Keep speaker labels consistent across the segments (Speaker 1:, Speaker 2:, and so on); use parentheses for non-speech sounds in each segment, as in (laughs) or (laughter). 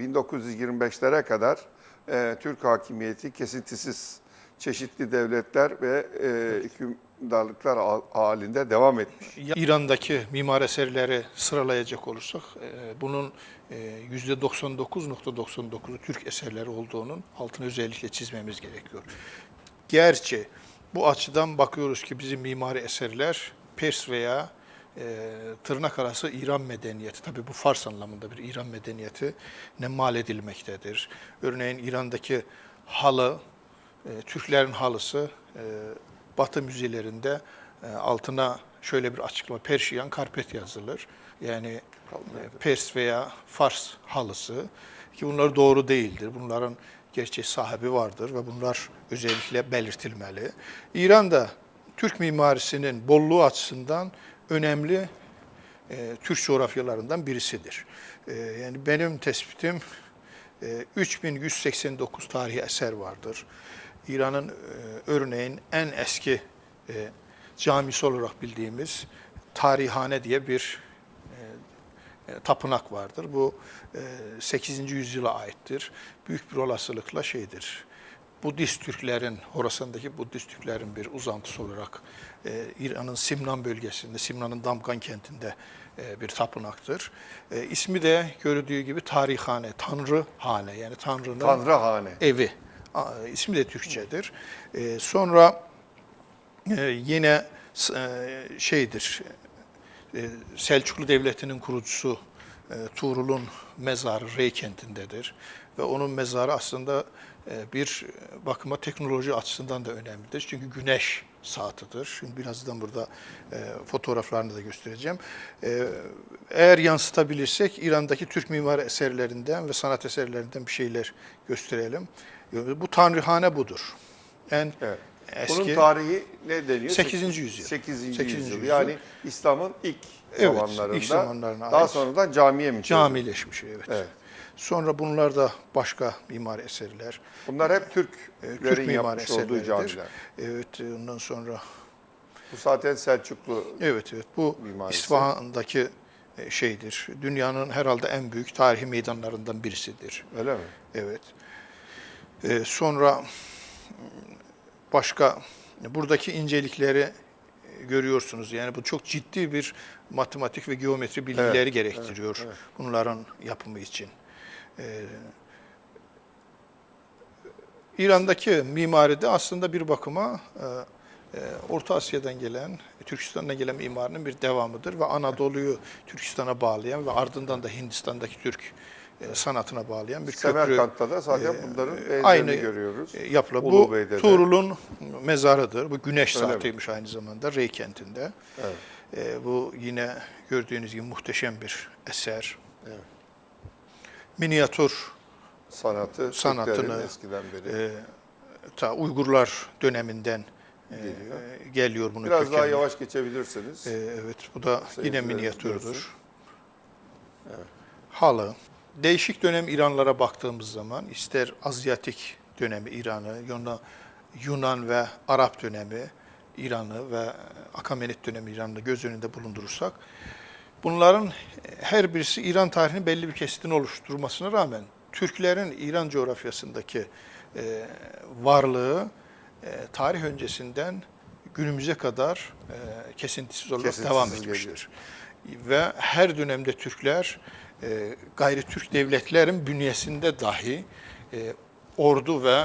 Speaker 1: 1925'lere kadar e, Türk hakimiyeti kesintisiz çeşitli devletler ve e, hükümdarlıklar hal- halinde devam etmiş.
Speaker 2: İran'daki mimar eserleri sıralayacak olursak e, bunun e, %99.99'u Türk eserleri olduğunun altını özellikle çizmemiz gerekiyor. Gerçi bu açıdan bakıyoruz ki bizim mimari eserler Pers veya e, tırnak arası İran medeniyeti, tabi bu Fars anlamında bir İran medeniyeti ne mal edilmektedir. Örneğin İran'daki halı, e, Türklerin halısı e, Batı müzelerinde e, altına şöyle bir açıklama, Perşiyan karpet yazılır. Yani e, Pers veya Fars halısı ki bunlar doğru değildir. Bunların gerçek sahibi vardır ve bunlar özellikle belirtilmeli. İran'da Türk mimarisinin bolluğu açısından önemli e, Türk coğrafyalarından birisidir. E, yani benim tespitim e, 3189 tarihi eser vardır. İran'ın e, örneğin en eski e, camisi olarak bildiğimiz Tarihane diye bir e, e, tapınak vardır. Bu e, 8. yüzyıla aittir. Büyük bir olasılıkla şeydir. Budist Türklerin, Horasan'daki Budist Türklerin bir uzantısı olarak e, İran'ın Simnan bölgesinde, Simnan'ın Damgan kentinde e, bir tapınaktır. E, ismi de görüldüğü gibi Tarihane, Tanrı Hane yani Tanrı'nın
Speaker 1: Tanrıhane.
Speaker 2: evi. A- İsmi de Türkçedir. E, sonra e, yine e, şeydir, e, Selçuklu Devleti'nin kurucusu e, Tuğrul'un mezarı Rey kenti'ndedir. Ve onun mezarı aslında e, bir bakıma teknoloji açısından da önemlidir. Çünkü güneş saatidir. Şimdi birazdan burada e, fotoğraflarını da göstereceğim. E, eğer yansıtabilirsek İran'daki Türk mimari eserlerinden ve sanat eserlerinden bir şeyler gösterelim. E, Bu Tanrıhane budur. En
Speaker 1: Evet.
Speaker 2: Eski
Speaker 1: Bunun tarihi ne deniyor?
Speaker 2: 8. yüzyıl.
Speaker 1: 8.
Speaker 2: 8.
Speaker 1: yüzyıl. Yani İslam'ın ilk
Speaker 2: Evet,
Speaker 1: zamanlarında.
Speaker 2: ilk zamanlarına
Speaker 1: Daha
Speaker 2: ait.
Speaker 1: sonradan camiye mi çevrildi?
Speaker 2: Camileşmiş evet.
Speaker 1: Evet.
Speaker 2: Sonra bunlar da başka mimari eserler.
Speaker 1: Bunlar hep
Speaker 2: E,
Speaker 1: Türklerin
Speaker 2: Türk mimari
Speaker 1: yapmış olduğu
Speaker 2: eserleridir.
Speaker 1: camiler.
Speaker 2: Evet, e, ondan sonra
Speaker 1: Bu zaten Selçuklu
Speaker 2: evet evet bu
Speaker 1: Mimarisi.
Speaker 2: İsfahan'daki e, şeydir. Dünyanın herhalde en büyük tarihi meydanlarından birisidir.
Speaker 1: öyle mi?
Speaker 2: Evet. E, sonra başka buradaki incelikleri e, görüyorsunuz. Yani bu çok ciddi bir matematik ve geometri bilgileri
Speaker 1: Evet,
Speaker 2: gerektiriyor
Speaker 1: evet, evet.
Speaker 2: bunların yapımı için. E, İran'daki mimaride aslında bir bakıma e, e, Orta Asya'dan gelen, Türkistan'dan gelen mimarinin bir devamıdır ve Anadolu'yu Türkistan'a bağlayan ve ardından da Hindistan'daki Türk sanatına bağlayan bir köprü
Speaker 1: Semerkant'ta da zaten bunların benzerini
Speaker 2: e, aynı
Speaker 1: görüyoruz.
Speaker 2: e, yapıla.
Speaker 1: Ulu
Speaker 2: Bu
Speaker 1: Bey'de de.
Speaker 2: Tuğrul'un mezarıdır. Bu güneş
Speaker 1: Öyle mi?
Speaker 2: saatiymiş aynı zamanda Rey kentinde.
Speaker 1: Evet.
Speaker 2: E, bu yine gördüğünüz gibi muhteşem bir eser.
Speaker 1: Evet.
Speaker 2: Minyatür
Speaker 1: Sanatı,
Speaker 2: Sanatını,
Speaker 1: eskiden beri.
Speaker 2: e, ta Uygurlar döneminden e,
Speaker 1: Geliyor.
Speaker 2: e, geliyor bunun
Speaker 1: Biraz daha
Speaker 2: kökeni.
Speaker 1: yavaş geçebilirseniz.
Speaker 2: E, evet bu da yine minyatürdür.
Speaker 1: görsün.
Speaker 2: Halı. Değişik dönem İranlara baktığımız zaman ister Azyatik dönemi İran'ı, Yunan, Yunan ve Arap dönemi İran'ı ve Akamenit dönemi İran'ı göz önünde bulundurursak bunların her birisi İran tarihinin belli bir kesitini oluşturmasına rağmen Türklerin İran coğrafyasındaki e, varlığı e, tarih öncesinden günümüze kadar e, kesintisiz olarak
Speaker 1: Kesintisiz
Speaker 2: devam
Speaker 1: geliyor.
Speaker 2: etmiştir. Ve her dönemde Türkler e, gayri Türk devletlerin bünyesinde dahi e, ordu ve e,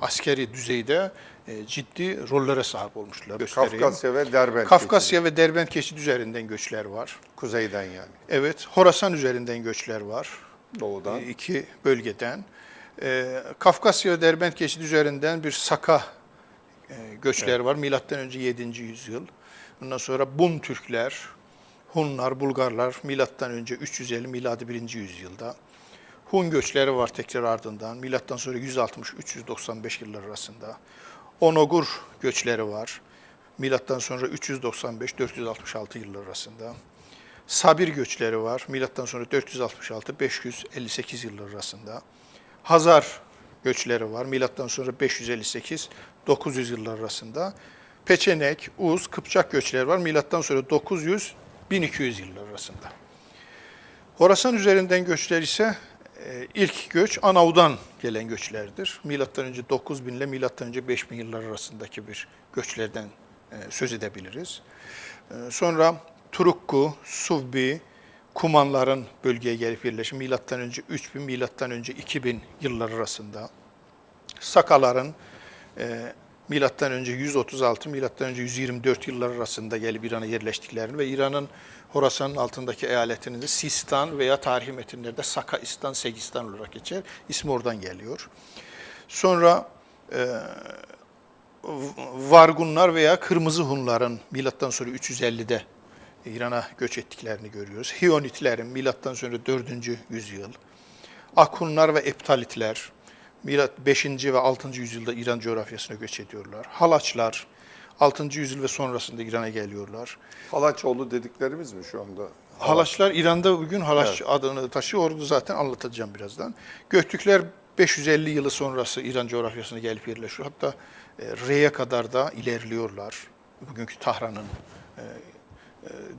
Speaker 2: askeri düzeyde e, ciddi rollere sahip olmuşlar. Göstereyim.
Speaker 1: Kafkasya ve Derbent.
Speaker 2: Kafkasya ve Derbent geçidi üzerinden göçler var.
Speaker 1: Kuzeyden yani.
Speaker 2: Evet, Horasan üzerinden göçler var.
Speaker 1: Doğudan.
Speaker 2: E, iki bölgeden. E, Kafkasya ve Derbent geçidi üzerinden bir Saka e, göçler var. Milattan önce 7. yüzyıl. Ondan sonra Bun Türkler, Hunlar, Bulgarlar milattan önce 350 miladi 1. yüzyılda. Hun göçleri var tekrar ardından. Milattan sonra 160-395 yıllar arasında. Onogur göçleri var. Milattan sonra 395-466 yıllar arasında. Sabir göçleri var. Milattan sonra 466-558 yıllar arasında. Hazar göçleri var. Milattan sonra 558-900 yıllar arasında. Peçenek, Uz, Kıpçak göçleri var. Milattan sonra 900-1200 yıllar arasında. Horasan üzerinden göçler ise e, ilk göç Anav'dan gelen göçlerdir. Milattan önce 9000 ile milattan önce 5000 yıllar arasındaki bir göçlerden e, söz edebiliriz. E, sonra Turukku, Suvbi, Kumanların bölgeye gelip yerleşimi milattan önce 3000 milattan önce 2000 yıllar arasında. Sakaların milattan önce 136 milattan önce 124 yıllar arasında gelip İran'a yerleştiklerini ve İran'ın Horasan'ın altındaki eyaletinin de Sistan veya tarihi metinlerde Sakaistan, Segistan olarak geçer. İsmi oradan geliyor. Sonra e, Vargunlar veya Kırmızı Hunların milattan sonra 350'de İran'a göç ettiklerini görüyoruz. Hiyonitlerin milattan sonra 4. yüzyıl. Akunlar ve Eptalitler milat 5. ve 6. yüzyılda İran coğrafyasına göç ediyorlar. Halaçlar 6. yüzyıl ve sonrasında İran'a geliyorlar.
Speaker 1: Halaçoğlu dediklerimiz mi şu anda?
Speaker 2: Halaçlar İran'da bugün Halaç adını taşıyor. Orada zaten anlatacağım birazdan. Göktürkler 550 yılı sonrası İran coğrafyasına gelip yerleşiyor. Hatta e, Re'ye kadar da ilerliyorlar. Bugünkü Tahran'ın e, e,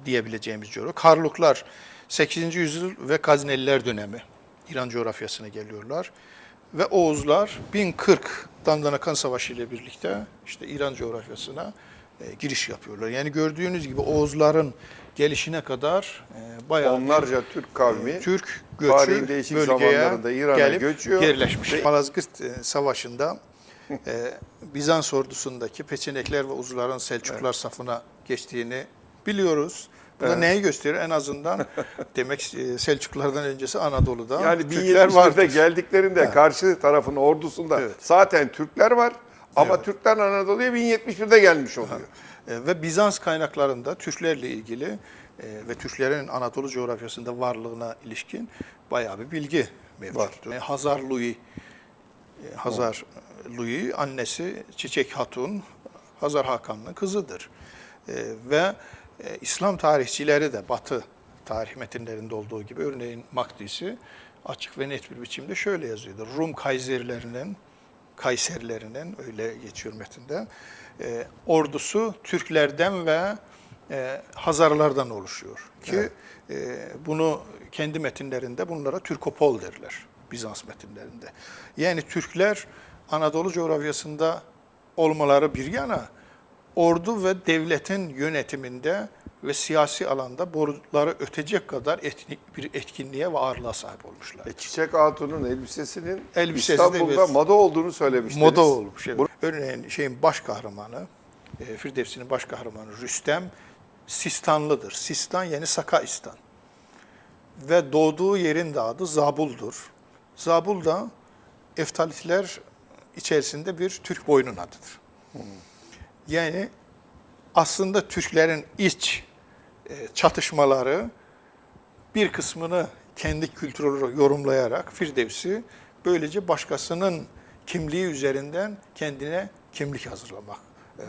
Speaker 2: diyebileceğimiz coğrafya. Karluklar 8. yüzyıl ve Gazneliler dönemi İran coğrafyasına geliyorlar. Ve Oğuzlar 1040 Dandanakan Savaşı ile birlikte işte İran coğrafyasına e, giriş yapıyorlar. Yani gördüğünüz gibi Oğuzların gelişine kadar e, bayağı bir,
Speaker 1: Onlarca Türk kavmi
Speaker 2: e, Türk göçü
Speaker 1: değişik
Speaker 2: bölgeye
Speaker 1: zamanlarında İran'a
Speaker 2: gelip
Speaker 1: göçüyor.
Speaker 2: yerleşmiş.
Speaker 1: Ve-
Speaker 2: Malazgirt e, Savaşı'nda (laughs) e, Bizans ordusundaki Peçenekler ve Uzuların Selçuklar safına geçtiğini biliyoruz. Bu da
Speaker 1: Evet.
Speaker 2: neyi gösteriyor? En azından (laughs) demek e, Selçuklardan öncesi Anadolu'da
Speaker 1: Yani
Speaker 2: Türkler
Speaker 1: 1071'de
Speaker 2: vardır.
Speaker 1: geldiklerinde karşı tarafın ordusunda
Speaker 2: Evet.
Speaker 1: zaten Türkler var ama Türkler Anadolu'ya 1071'de gelmiş oluyor.
Speaker 2: E, Ve Bizans kaynaklarında Türklerle ilgili e, ve Türklerin Anadolu coğrafyasında varlığına ilişkin bayağı bir bilgi mevcut. E, Hazar Louis, e, Hazar Louis annesi Çiçek Hatun, Hazar Hakan'ın kızıdır. Ve e, İslam tarihçileri de Batı tarih metinlerinde olduğu gibi örneğin Makdisi açık ve net bir biçimde şöyle yazıyordu. Rum Kayserlerinin Kayserilerinin öyle geçiyor metinde. e, ordusu Türklerden ve e, Hazarlardan oluşuyor. Ki e, bunu kendi metinlerinde bunlara Türkopol derler. Bizans metinlerinde. Yani Türkler Anadolu coğrafyasında olmaları bir yana ordu ve devletin yönetiminde ve siyasi alanda boruları ötecek kadar etnik bir etkinliğe ve ağırlığa sahip olmuşlar.
Speaker 1: E, Çiçek Hatun'un elbisesinin
Speaker 2: Elbisesi
Speaker 1: İstanbul'da
Speaker 2: evet.
Speaker 1: moda olduğunu söylemiştiniz.
Speaker 2: Moda olmuş. evet. Örneğin şeyin baş kahramanı, e, Firdevsi'nin baş kahramanı Rüstem Sistanlıdır. Sistan yani Sakaistan. Ve doğduğu yerin de adı Zabul'dur. Zabul da Eftalitler içerisinde bir Türk boyunun adıdır. Yani aslında Türklerin iç e, çatışmaları bir kısmını kendi kültürü olarak yorumlayarak Firdevsi böylece başkasının kimliği üzerinden kendine kimlik hazırlamak e,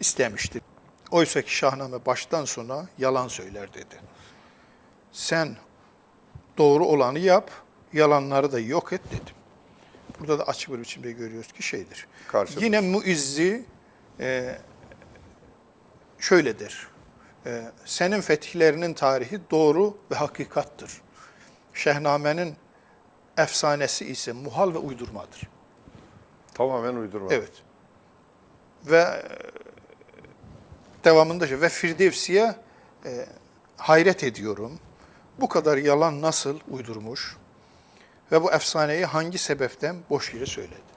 Speaker 2: istemişti. Oysa ki Şahname baştan sona yalan söyler dedi. Sen doğru olanı yap, yalanları da yok et dedim. Burada da açık bir biçimde görüyoruz ki şeydir.
Speaker 1: Karşılıklı.
Speaker 2: Yine Muizzi e, şöyledir. E, senin fetihlerinin tarihi doğru ve hakikattır. Şehnamenin efsanesi ise muhal ve uydurmadır.
Speaker 1: Tamamen uydurma.
Speaker 2: Evet. Ve e, devamında şey, ve Firdevsi'ye e, hayret ediyorum. Bu kadar yalan nasıl uydurmuş ve bu efsaneyi hangi sebepten boş yere söyledi?